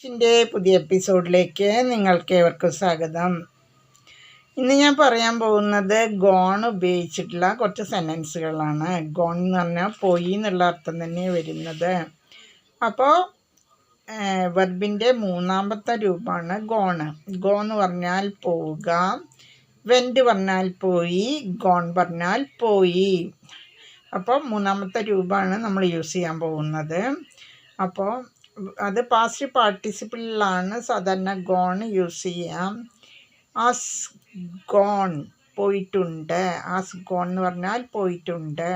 ിന്റെ പുതിയ എപ്പിസോഡിലേക്ക് നിങ്ങൾക്ക് ഏവർക്കും സ്വാഗതം. ഇന്ന് ഞാൻ പറയാൻ പോകുന്നത് ഗോൺ ഉപയോഗിച്ചിട്ടുള്ള കുറച്ച് സെന്റൻസുകളാണ് ഗോൺ എന്ന് പറഞ്ഞാൽ പോയി എന്നുള്ള അർത്ഥം തന്നെ വരുന്നത്. അപ്പോൾ വെർബിന്റെ മൂന്നാമത്തെ രൂപമാണ് ഗോണ് ഗോ എന്ന് പറഞ്ഞാൽ പോവുക വെന്റ് പറഞ്ഞാൽ പോയി ഗോൺ പറഞ്ഞാൽ പോയി. അപ്പോൾ മൂന്നാമത്തെ രൂപമാണ് നമ്മൾ യൂസ് ചെയ്യാൻ പോകുന്നത്. അപ്പോൾ അത് പാസ്റ്റ് പാർട്ടിസിപ്പിളിലാണ് സാധാരണ ഗോൺ യൂസ് ചെയ്യാം. ആസ് ഗോൺ പോയിട്ടുണ്ട്. ആസ് ഗോൺ എന്ന് പറഞ്ഞാൽ പോയിട്ടുണ്ട്.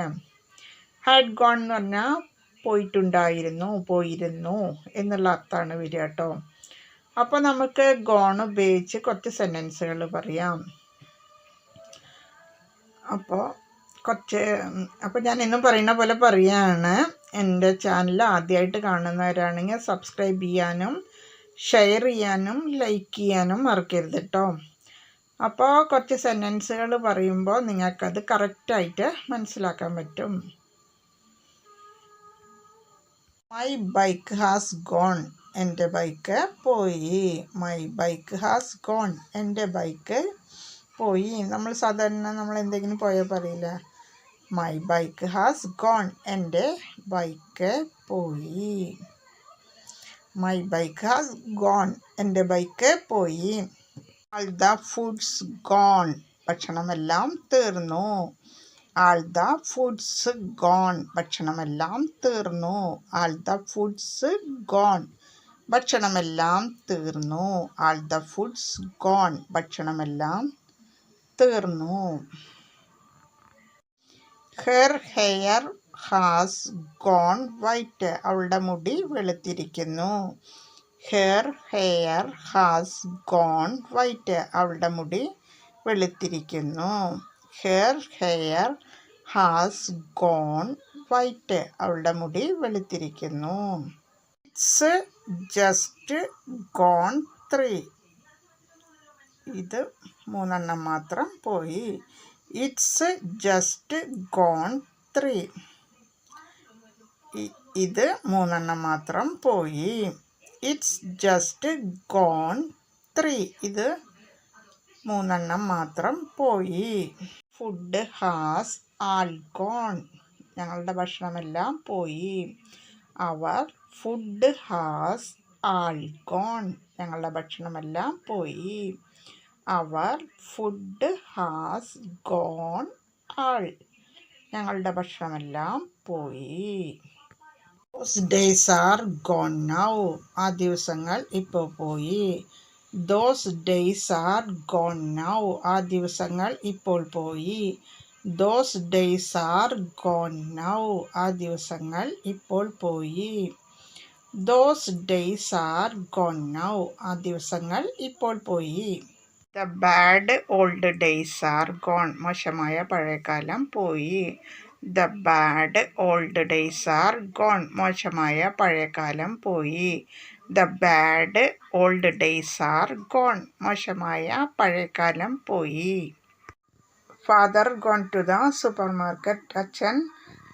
ഹാഡ് ഗോൺ എന്ന് പറഞ്ഞാൽ പോയിട്ടുണ്ടായിരുന്നു പോയിരുന്നു എന്നുള്ള അർത്ഥമാണ് വരിക കേട്ടോ. അപ്പോൾ നമുക്ക് ഗോൺ ഉപയോഗിച്ച് കുറച്ച് സെന്റൻസുകൾ പറയാം. അപ്പോൾ കുറച്ച് അപ്പോൾ ഞാൻ എന്നും പറയുന്ന പോലെ പറയുകയാണ് എന്റെ ചാനൽ ആദ്യമായിട്ട് കാണുന്നവരാണെങ്കിൽ സബ്സ്ക്രൈബ് ചെയ്യാനും ഷെയർ ചെയ്യാനും ലൈക്ക് ചെയ്യാനും മറക്കരുത് കേട്ടോ അപ്പോൾ കുറച്ച് സെന്റൻസുകൾ പറയുമ്പോൾ നിങ്ങൾക്കത് കറക്റ്റായിട്ട് മനസ്സിലാക്കാൻ പറ്റും. മൈ ബൈക്ക് ഹാസ് ഗോൺ എന്റെ ബൈക്ക് പോയി. മൈ ബൈക്ക് ഹാസ് ഗോൺ എന്റെ ബൈക്ക് പോയി. നമ്മൾ സാധാരണ നമ്മൾ എന്തെങ്കിലും പോയാൽ പറയില്ല? മൈ ബൈക്ക് ഹാസ് ഗോൺ എന്റെ ബൈക്ക് പോയി മൈ ബൈക്ക് ഹാസ് ഗോൺ എന്റെ ബൈക്ക് പോയി ആൾ ദ ഫുഡ്സ് ഗോൺ ഭക്ഷണമെല്ലാം തീർന്നു. ആൾ ദ ഫുഡ്സ് ഗോൺ ഭക്ഷണമെല്ലാം തീർന്നു. ആൾ ദ ഫുഡ്സ് ഗോൺ ഭക്ഷണമെല്ലാം തീർന്നു. ആൾ ദ ഫുഡ്സ് ഗോൺ ഭക്ഷണമെല്ലാം തീർന്നു. Her hair has gone white അവളുടെ മുടി വെളുത്തിരിക്കുന്നു. Hair hair has gone white അവളുടെ മുടി വെളുത്തിരിക്കുന്നു. Hair hair has gone white അവളുടെ മുടി വെളുത്തിരിക്കുന്നു. ഇറ്റ്സ് ജസ്റ്റ് ഗോൺ ത്രീ ഇത് മൂന്നെണ്ണം മാത്രം പോയി. ഇറ്റ്സ് ജസ്റ്റ് ഗോൺ ത്രീ ഇത് മൂന്നെണ്ണം മാത്രം പോയി. ഇറ്റ്സ് ജസ്റ്റ് ഗോൺ ത്രീ ഇത് മൂന്നെണ്ണം മാത്രം പോയി. ഫുഡ് ഹാസ് ആൾ ഗോൺ ഞങ്ങളുടെ ഭക്ഷണമെല്ലാം പോയി. Our food has all gone ഞങ്ങളുടെ ഭക്ഷണമെല്ലാം പോയി. Our food has gone all. ഞങ്ങളുടെ ഭക്ഷണമെല്ലാം പോയി. Those days are gone now ആ ദിവസങ്ങൾ ഇപ്പോൾ പോയി. Those days are gone now ആ ദിവസങ്ങൾ ഇപ്പോൾ പോയി. Those days are gone now ആ ദിവസങ്ങൾ ഇപ്പോൾ പോയി. Those days are gone now ആ ദിവസങ്ങൾ ഇപ്പോൾ പോയി. The bad old days are gone മോശമായ പഴയകാലം പോയി. The bad old days are gone മോശമായ പഴയകാലം പോയി. The bad old days are gone മോശമായ പഴയകാലം പോയി. Father gone to the supermarket അച്ഛൻ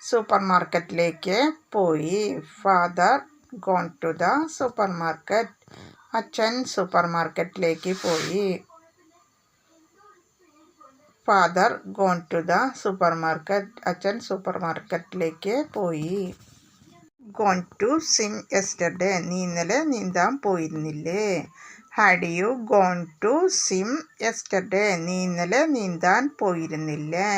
സൂപ്പർ മാർക്കറ്റിലേക്ക് പോയി. Father gone to the supermarket അച്ഛൻ സൂപ്പർ മാർക്കറ്റിലേക്ക് പോയി. Father gone to the supermarket അച്ഛൻ സൂപ്പർ മാർക്കറ്റിലേക്ക് പോയി. ഗോൺ ടു സിം എസ്റ്റർഡേ നീ ഇന്നലെ നീന്താൻ പോയിരുന്നില്ലേ? Had you gone to swim yesterday നീ ഇന്നലെ നീന്താൻ പോയിരുന്നില്ലേ?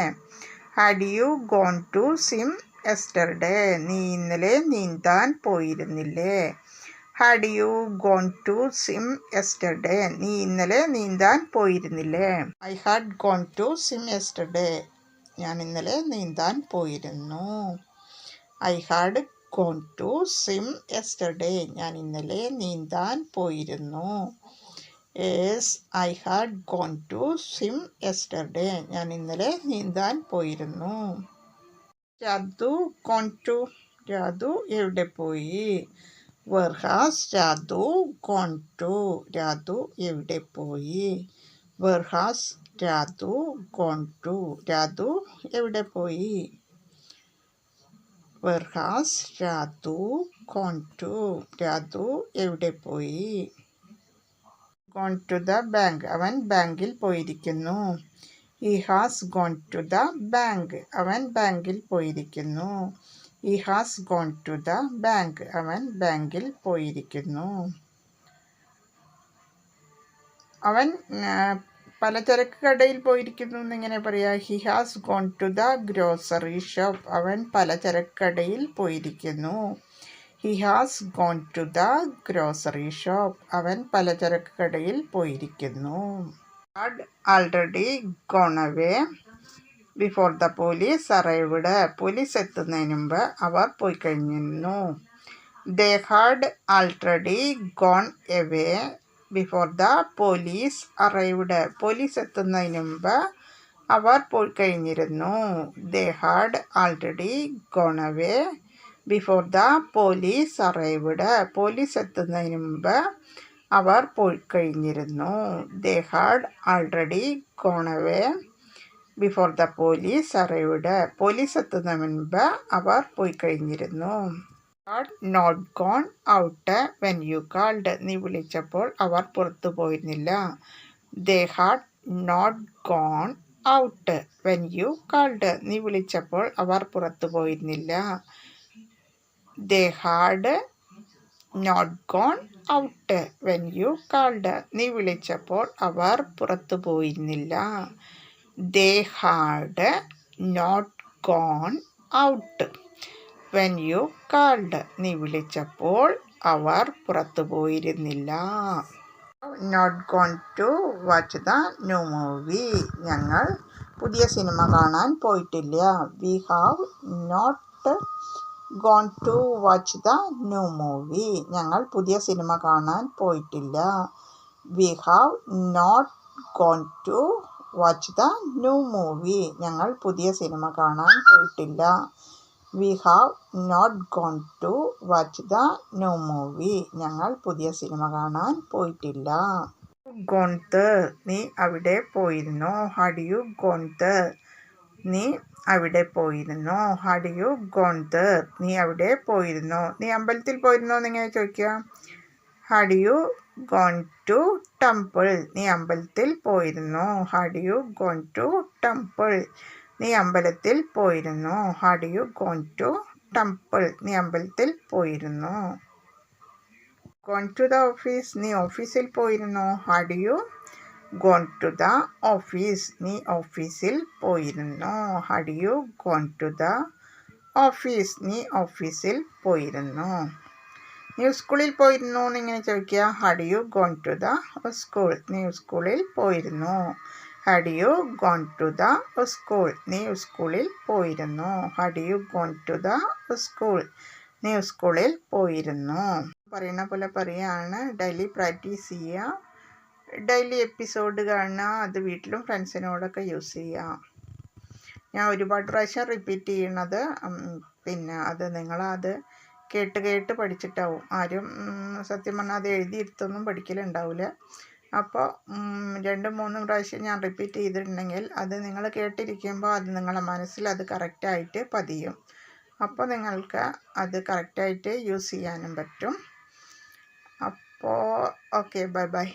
Had you gone to swim yesterday നീ ഇന്നലെ നീന്താൻ പോയിരുന്നില്ലേ? Had you gone to swim yesterday നീ ഇന്നലെ നീന്താൻ പോയിരുന്നില്ലേ? I had gone to swim yesterday ഞാൻ ഇന്നലെ നീന്താൻ പോയിരുന്നു. I had gone to swim yesterday ഞാൻ ഇന്നലെ നീന്താൻ പോയിരുന്നു. Yes I had gone to swim yesterday ഞാൻ ഇന്നലെ നീന്താൻ പോയിരുന്നു. രാധു ഗോൺ ടു രാധു എവിടെ പോയി? Where has Radhu gone to Radhu എവിടെ പോയി? Where has Radhu gone to Radhu എവിടെ പോയി? Where has Radhu gone to Radhu എവിടെ പോയി? Gone to the bank. അവൻ ബാങ്കിൽ പോയിരിക്കുന്നു. He has gone to the bank. അവൻ ബാങ്കിൽ പോയിരിക്കുന്നു. He has gone to the bank അവൻ ബാങ്കിൽ പോയിരിക്കുന്നു. അവൻ പലചരക്ക് കടയിൽ പോയിരിക്കുന്നു എന്നിങ്ങനെ പറയാം he has gone to the grocery shop അവൻ പലചരക്ക് കടയിൽ പോയിരിക്കുന്നു. He has gone to the grocery shop അവൻ പലചരക്ക് കടയിൽ പോയിരിക്കുന്നു. Already gone away before the police arrived police എത്തുന്നതിന് മുമ്പ് അവർ പോയി കഴിഞ്ഞിരുന്നു. They had already gone away before the police arrived police എത്തുന്നതിന് മുമ്പ് അവർ പോയി കഴിഞ്ഞിരുന്നു. They had already gone away before the police arrived police എത്തുന്നതിന് മുമ്പ് അവർ പോയി കഴിഞ്ഞിരുന്നു. They had already gone away before the police arrived police എത്തുന്ന മുൻപ് അവർ പോയി കഴിഞ്ഞിരുന്നു. Not gone out when you called നീ വിളിച്ചപ്പോൾ അവർ പുറത്തു പോയിരുന്നില്ല. They had not gone out when you called നീ വിളിച്ചപ്പോൾ അവർ പുറത്തു പോയിരുന്നില്ല. They had not gone out when you called നീ വിളിച്ചപ്പോൾ അവർ പുറത്തു പോയിരുന്നില്ല. They had not gone out when you called നീ വിളിച്ചപ്പോൾ അവർ പുറത്തു പോയിരുന്നില്ല. Not gone to watch the new movie ഞങ്ങൾ പുതിയ സിനിമ കാണാൻ പോയിട്ടില്ല. We have not gone to watch the new movie ഞങ്ങൾ പുതിയ സിനിമ കാണാൻ പോയിട്ടില്ല. We have not gone to watch the new movie ഞങ്ങൾ പുതിയ സിനിമ കാണാൻ പോയിട്ടില്ല. We have not gone to watch the new movie ഞങ്ങൾ പുതിയ സിനിമ കാണാൻ പോയിട്ടില്ല. ഗോൺത് നീ അവിടെ പോയിരുന്നു? ഹഡ് യു ഗോൺത് നീ അവിടെ പോയിരുന്നു? ഹഡ് യു ഗോൺത് നീ അവിടെ പോയിരുന്നു? നീ അമ്പലത്തിൽ പോയിരുന്നോ എന്നിങ്ങനെ ചോദിക്കുക? Had you gone to temple നീ അമ്പലത്തിൽ പോയിരുന്നോ. Had you gone to temple നീ അമ്പലത്തിൽ പോയിരുന്നോ. Had you gone to temple നീ അമ്പലത്തിൽ പോയിരുന്നു. ഗോൺ ടു ദ ഓഫീസ് നീ ഓഫീസിൽ പോയിരുന്നോ. Had you gone to the office നീ ഓഫീസിൽ പോയിരുന്നോ. Had you gone to the office നീ ഓഫീസിൽ പോയിരുന്നോ. നീ സ്കൂളിൽ പോയിരുന്നു എന്നിങ്ങനെ ചോദിക്കുക had you gone to the school നീ സ്കൂളിൽ പോയിരുന്നു. Had you gone to the school നീ സ്കൂളിൽ പോയിരുന്നു. Had you gone to the school നീ സ്കൂളിൽ പോയിരുന്നു. പറയുന്ന പോലെ പറയുകയാണ് ഡെയിലി പ്രാക്ടീസ് ചെയ്യുക ഡെയിലി എപ്പിസോഡ് കാണുക. അത് വീട്ടിലും ഫ്രണ്ട്സിനോടൊക്കെ യൂസ് ചെയ്യുക ഞാൻ ഒരുപാട് പ്രാവശ്യം റിപ്പീറ്റ് ചെയ്യണത് പിന്നെ അത് നിങ്ങളത് കേട്ട് കേട്ട് പഠിച്ചിട്ടാവും. ആരും സത്യം പറഞ്ഞാൽ അത് എഴുതിയിരുത്തൊന്നും പഠിക്കലുണ്ടാവില്ല അപ്പോൾ രണ്ടും മൂന്നും പ്രാവശ്യം ഞാൻ റിപ്പീറ്റ് ചെയ്തിട്ടുണ്ടെങ്കിൽ അത് നിങ്ങൾ കേട്ടിരിക്കുമ്പോൾ അത് നിങ്ങളുടെ മനസ്സിൽ അത് കറക്റ്റായിട്ട് പതിയും. അപ്പോൾ നിങ്ങൾക്ക് അത് കറക്റ്റായിട്ട് യൂസ് ചെയ്യാനും പറ്റും. അപ്പോൾ ഓക്കെ ബൈ ബൈ